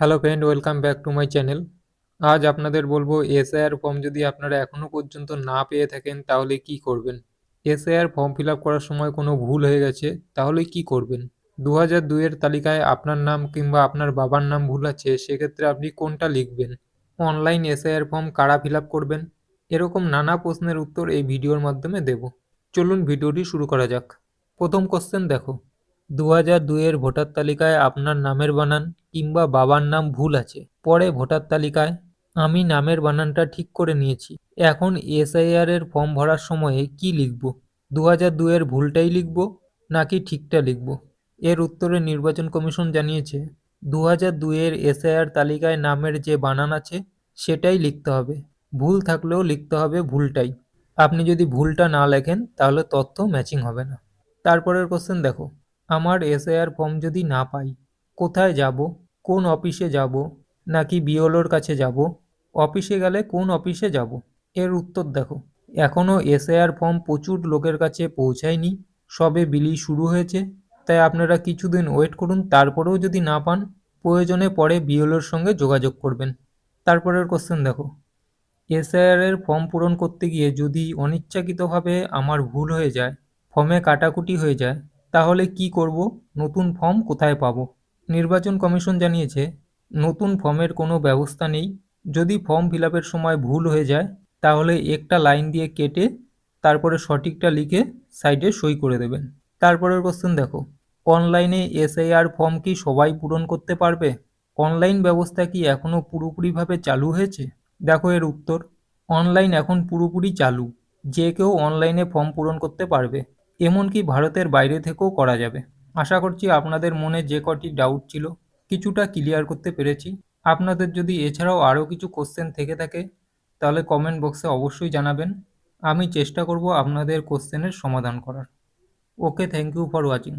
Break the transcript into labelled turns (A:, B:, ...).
A: Hello friend welcome back to my channel আজ আপনাদের বলব এসআইআর ফর্ম যদি আপনারা এখনও পর্যন্ত না পেয়ে থাকেন, তাহলে কি করবেন? এসআইআর ফর্ম ফিল করার সময় কোনো ভুল হয়ে গেছে, তাহলে কি করবেন? দু হাজার দুইয়ের তালিকায় আপনার নাম কিংবা আপনার বাবার নাম ভুল আছে, সেক্ষেত্রে আপনি কোনটা লিখবেন? অনলাইন এসআইআর ফর্ম কারা ফিল করবেন? এরকম নানা প্রশ্নের উত্তর এই ভিডিওর মাধ্যমে দেব। চলুন ভিডিওটি শুরু করা যাক। প্রথম কোশ্চেন দেখো। দু হাজার দুইয়ের ভোটার তালিকায় আপনার নামের বানান কিংবা বাবার নাম ভুল আছে। পরে ভোটার তালিকায়, আমি নামের বানানটা ঠিক করে নিয়েছি। এখন এসআইআর এর ফর্ম ভরার সময়ে কি লিখব? দু হাজার দুইয়ের ভুলটাই লিখব নাকি ঠিকটা লিখব? এর উত্তরে নির্বাচন কমিশন জানিয়েছে দু হাজার দুইয়ের এসআইআর তালিকায় নামের যে বানান আছে, সেটাই লিখতে হবে। ভুল থাকলেও লিখতে হবে ভুলটাই। আপনি যদি ভুলটা না লেখেন, তাহলে তথ্য ম্যাচিং হবে না। তারপরের কোশ্চেন দেখো আমার এসআইআর ফর্ম যদি না পাই, কোথায় যাব? কোন অফিসে যাব? নাকি বিওলোর কাছে যাব? অফিসে গেলে কোন অফিসে যাব? এর উত্তর দেখো। এখনও এসআইআর ফর্ম প্রচুর লোকের কাছে পৌঁছায়নি, সবে বিলি শুরু হয়েছে, তাই আপনারা কিছুদিন ওয়েট করুন, তারপরেও যদি না পান, প্রয়োজনে পরে বিওলোর সঙ্গে যোগাযোগ করবেন। তারপরের কোশ্চেন দেখো। এসআইআর এর ফর্ম পূরণ করতে গিয়ে যদি অনিচ্ছাকৃতভাবে আমার ভুল হয়ে যায়, ফর্মে কাটাকুটি হয়ে যায় তাহলে কি করব? নতুন ফর্ম কোথায় পাবো? নির্বাচন কমিশন জানিয়েছে, নতুন ফর্মের কোনো ব্যবস্থা নেই। যদি ফর্ম ফিল সময় ভুল হয়ে যায়, তাহলে একটা লাইন দিয়ে কেটে তারপরে সঠিকটা লিখে সাইডে সই করে দেবেন। তারপরের কোশ্চেন দেখো, অনলাইনে এসআইআর ফর্ম কি সবাই পূরণ করতে পারবে? অনলাইন ব্যবস্থা কি এখনও পুরোপুরিভাবে চালু হয়েছে? দেখো এর উত্তর, অনলাইন এখন পুরোপুরি চালু। যে কেউ অনলাইনে ফর্ম পূরণ করতে পারবে। এমনকি ভারতের বাইরে থেকেও করা যাবে। আশা করছি আপনাদের মনে যে কটি ডাউট ছিল, কিছুটা ক্লিয়ার করতে পেরেছি। আপনাদের যদি এছাড়াও আরও কিছু কোশ্চেন থেকে থাকে, তাহলে কমেন্ট বক্সে অবশ্যই জানাবেন। আমি চেষ্টা করব আপনাদের কোশ্চেনের সমাধান করার। Okay thank you for watching